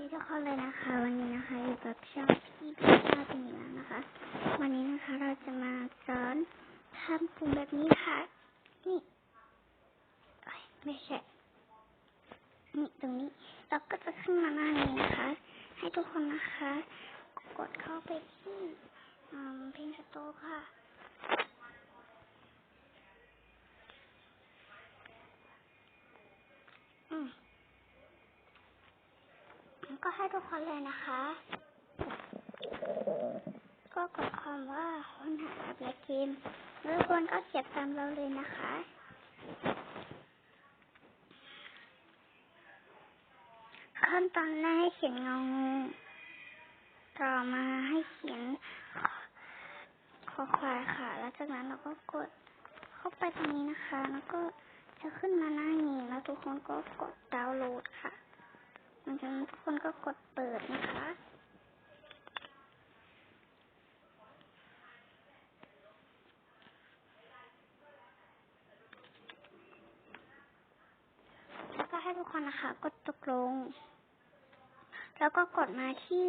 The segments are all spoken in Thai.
ดีทุกคนเลยนะคะ วันนี้นะคะอยู่กับช่องพี่พิชาเป็นอีกแล้วนะคะ วันนี้นะคะเราจะมาสอนทำปุ่มแบบนี้ค่ะนี่ไม่ใช่นี่ตรงนี้เราก็จะขึ้นมาหน้านี้นะคะ ให้ทุกคนนะคะ กดเข้าไปที่เพลงสโตร์ค่ะ อืม ก็ให้ทุกคนเลยนะคะ ก็กดคำว่าค้นหาแอปและเกมแล้วทุกคนก็เขียนตามเราเลยนะคะขั้นตอนแรกให้เขียนงองู ต่อมาให้เขียนคอควายค่ะ แล้วจากนั้นเราก็กดเข้าไปตรงนี้นะคะ แล้วก็จะขึ้นมาหน้านี้แล้วทุกคนก็กดดาวน์โหลดค่ะ ลังจากนั้นทุกคนก็กดเปิดนะคะ แล้วก็ให้ทุกคนนะคะ กดตกลง แล้วก็กดมาที่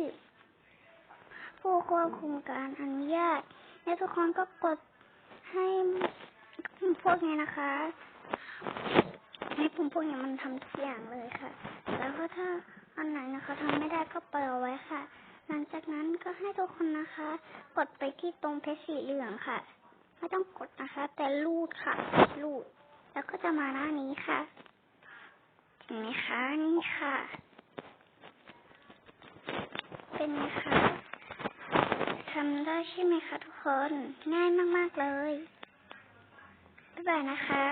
ผู้ควบคุมการอนุญาต แล้วทุกคนก็กดให้พวกนี้นะคะ ให้ปุ่มพวกนี้มันทำทุกอย่างเลยค่ะ แล้วก็ถ้าอันไหนนะคะ ทำไม่ได้ก็เปิดไว้ค่ะ หลังจากนั้นก็ให้ทุกคนนะคะ กดไปที่ตรงเพชรสีเหลืองค่ะ ไม่ต้องกดนะคะ แต่ลูดค่ะ ลูด แล้วก็จะมาหน้านี้ค่ะเห็นไหมคะนี่ค่ะ เป็นไงคะทำได้ใช่ไหมคะทุกคน ง่ายมาก ๆ เลย บ๊ายบายนะคะ